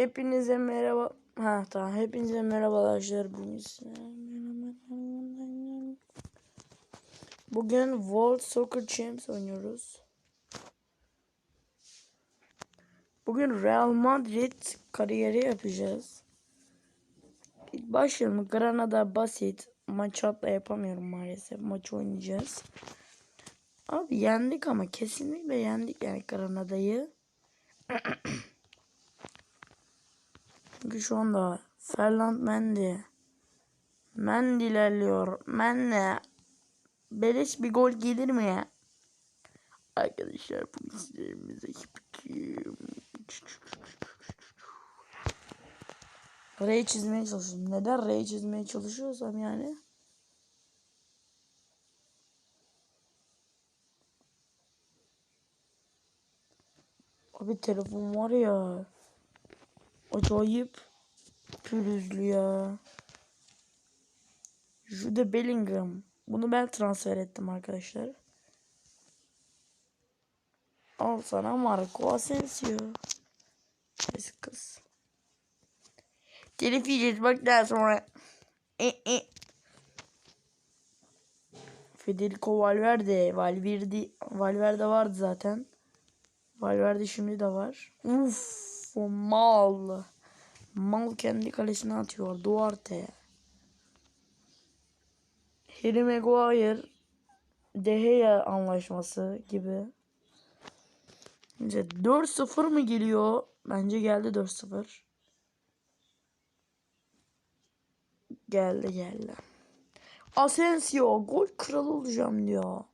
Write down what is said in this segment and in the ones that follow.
Hepinize merhaba. Ha tamam. Hepinize merhaba arkadaşlar. Bugün World Soccer Champs oynuyoruz. Bugün Real Madrid kariyeri yapacağız. Başlayalım. Granada basit. Maç yapamıyorum maalesef. Maç oynayacağız. Abi yendik ama kesinlikle yendik yani Granada'yı. Çünkü şu anda Ferland Mendy Mendy ilerliyor. Mendy Beleş bir gol gelir mi ya? Arkadaşlar bu izlerimize kim? Ray çizmeye çalışıyorum. Neden Ray çizmeye çalışıyorsam yani? Abi telefon var ya. Acayip pürüzlü ya. Jude Bellingham. Bunu ben transfer ettim arkadaşlar. Al sana Marco Asensio. Neyse kız. Telif bak daha sonra. E, e. Federico Valverde. Valverde, Valverde vardı zaten. Valverde şimdi de var. Uf, o mal. Mal kendi kalesine atıyor. Duarte. Harry Maguire. De Gea anlaşması gibi. Bence 4-0 mı geliyor? Bence geldi 4-0. Geldi geldi. Asensio gol kralı olacağım diyor.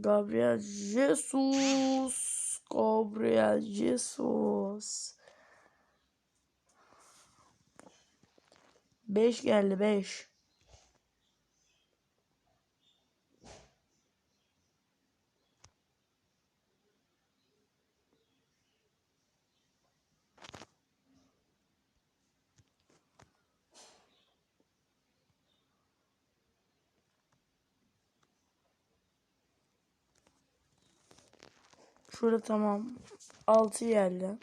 Gabriel Jesus. cobre a Jesus. Beijo, galera. Beijo. Şurada tamam. 6 geldi.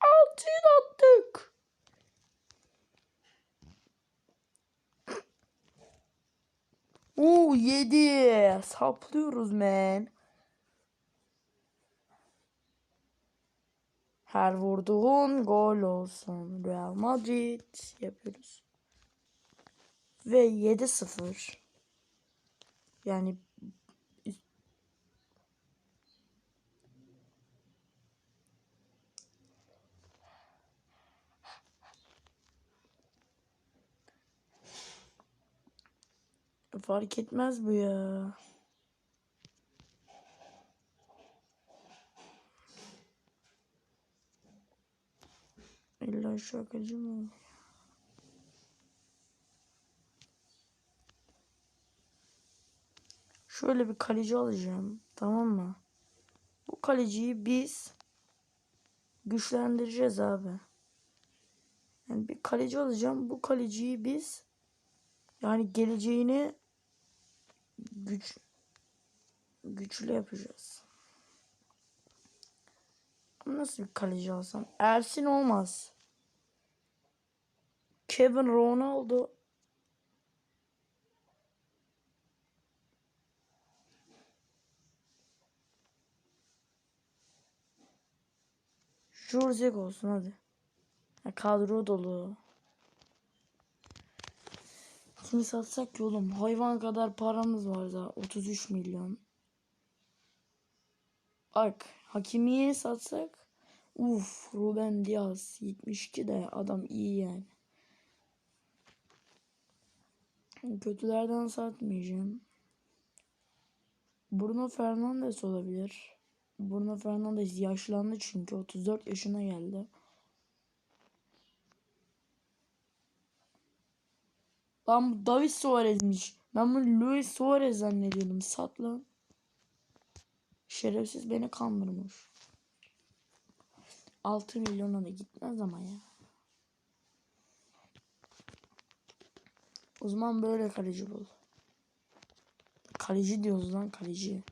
6'yı da attık. Oo 7. Saplıyoruz men. Her vurduğun gol olsun. Real Madrid yapıyoruz. Ve 7-0. Yani fark etmez bu ya. İlla şakacı mı? Şöyle bir kaleci alacağım. Tamam mı? Bu kaleciyi biz güçlendireceğiz abi. Yani bir kaleci alacağım. Bu kaleciyi biz yani geleceğini güç güçlü yapacağız. Nasıl bir kaleci alsam? Ersin olmaz. Kevin Ronaldo. Jurzek olsun hadi. Ya kadro dolu. Kimi satsak ki oğlum? Hayvan kadar paramız var da 33 milyon. Bak Hakimi'ye satsak Uf Ruben Diaz 72 de adam iyi yani. Kötülerden satmayacağım. Bruno Fernandes olabilir. Bruno Fernandes yaşlandı çünkü 34 yaşına geldi. Lan bu David Suarez'miş. Ben bunu Luis Suarez zannediyordum. Sat. Şerefsiz beni kandırmış. 6 milyona da gitmez ama ya. O zaman böyle kaleci bul. Kaleci diyoruz lan kaleci.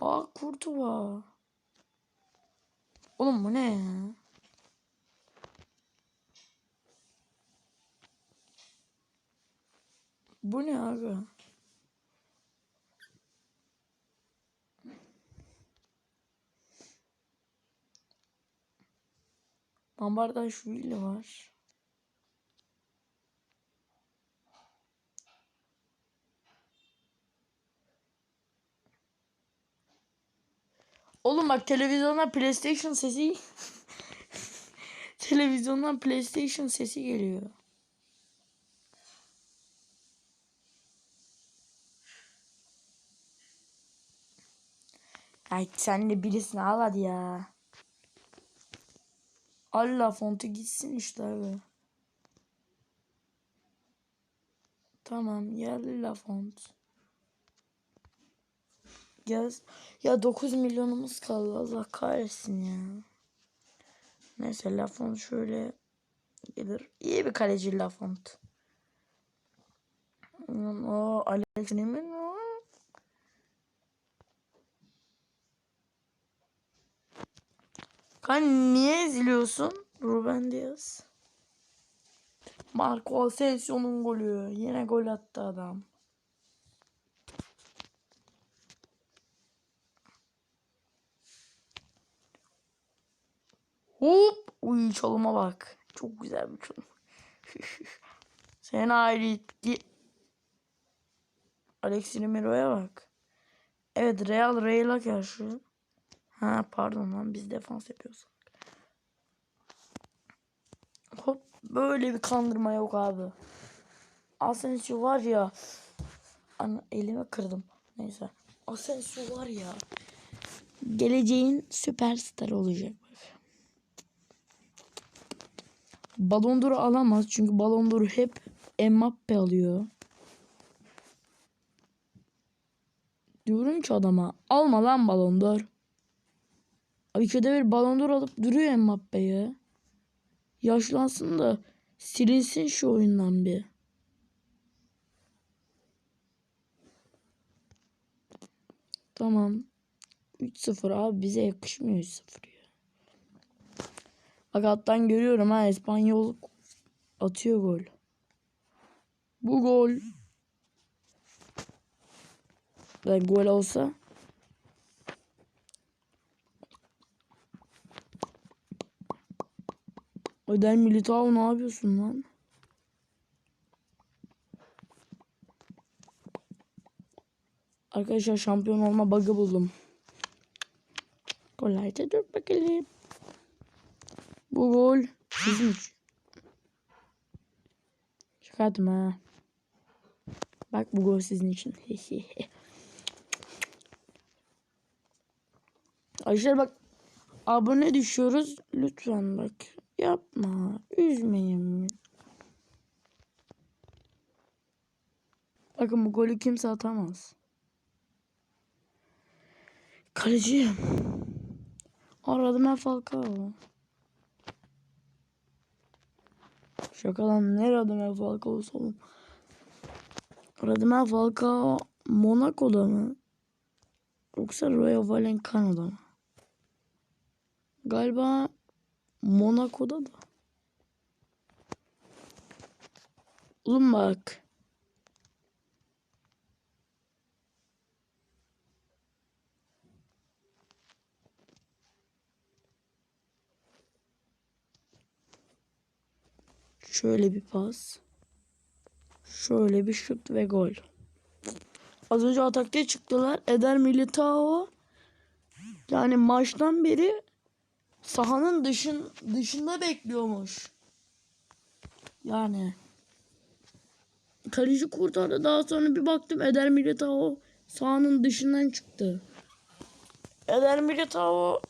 Aa kurtuva. Oğlum bu ne ya? Bu ne abi? Bambarda şu ile var. Oğlum bak televizyondan PlayStation sesi televizyondan PlayStation sesi geliyor. Ay sen de birisini al hadi ya. Allah fontu gitsin işte abi. Tamam yerli la font. Yaz. Ya 9 milyonumuz kaldı Allah kahretsin ya. Neyse Lafont şöyle gelir. İyi bir kaleci Lafont. O Alex Nemin o. Kan niye eziliyorsun? Ruben Diaz. Marco Asensio'nun golü. Yine gol attı adam. Hop. Uy çalıma bak. Çok güzel bir çalım. Sen ayrı Alex Remiro'ya bak. Evet Real Real'a karşı. Ha pardon lan biz defans yapıyoruz. Hop böyle bir kandırma yok abi. Asensio var ya. Ana elimi kırdım. Neyse. Asensio var ya. Geleceğin süperstar olacak d'Or alamaz çünkü Ballon d'Or hep Mbappe alıyor. Diyorum ki adama alma lan Ballon d'Or. İkide bir Ballon d'Or alıp duruyor Mbappe'yi. Yaşlansın da silinsin şu oyundan bir. Tamam. 3-0 abi bize yakışmıyor 3-0 ya. Bak alttan görüyorum ha İspanyol atıyor gol. Bu gol. Ben gol olsa Öder Militao ne yapıyorsun lan? Arkadaşlar şampiyon olma bug'ı buldum. Kolayca dur bakalım. Bu gol. Şaka ettim ha. Bak bu gol sizin için. Arkadaşlar bak abone düşüyoruz. Lütfen bak. Yapma. Üzmeyin. Bakın bu golü kimse atamaz. Kaleci. Aradım ben Falcao. Şaka lan ne aradım ben Falcao oğlum. Aradım ben Falcao Monaco'da mı? Yoksa Rayo Vallecano'da mı? Galiba Monaco'da da. Oğlum bak. Şöyle bir pas. Şöyle bir şut ve gol. Az önce atakta çıktılar. Eder Militao yani maçtan beri sahanın dışın dışında bekliyormuş. Yani kaleci kurtardı. Daha sonra bir baktım Eder Militao sahanın dışından çıktı. Eder Militao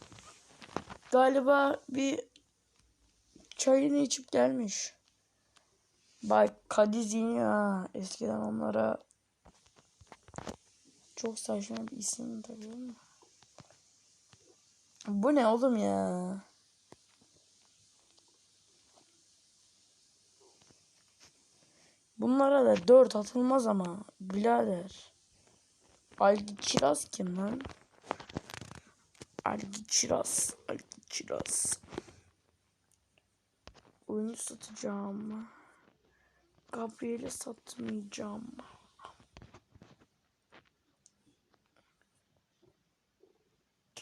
galiba bir çayını içip gelmiş. Bak Kadiz ya eskiden onlara çok saçma bir isim tabii ama. Bu ne oğlum ya? Bunlara da dört atılmaz ama birader. Algi Kiraz kim lan? Algiçiras. Algiçiras. Oyunu satacağım. Gabriel'e satmayacağım.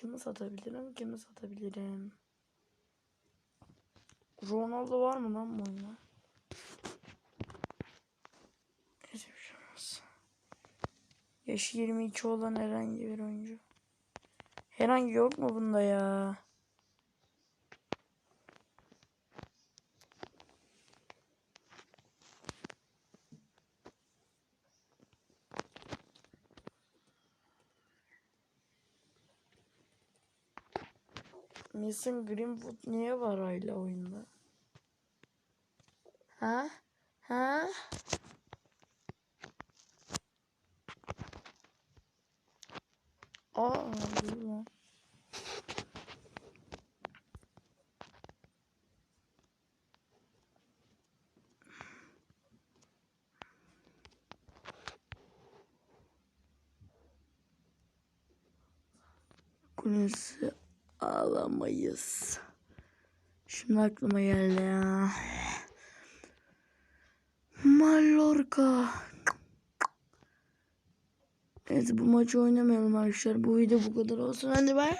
Kimi satabilirim? Kimi satabilirim? Ronaldo var mı lan bu oyunda? Neyse bir şey olmaz. Yaşı 22 olan herhangi bir oyuncu. Herhangi yok mu bunda ya? Mason Greenwood niye var hala oyunda? Ha? Ha? Aa, dur lan. Kulesi alamayız. Şimdi aklıma geldi ya. Mallorca. Neyse bu maçı oynamayalım arkadaşlar. Bu video bu kadar olsun. Hadi bay.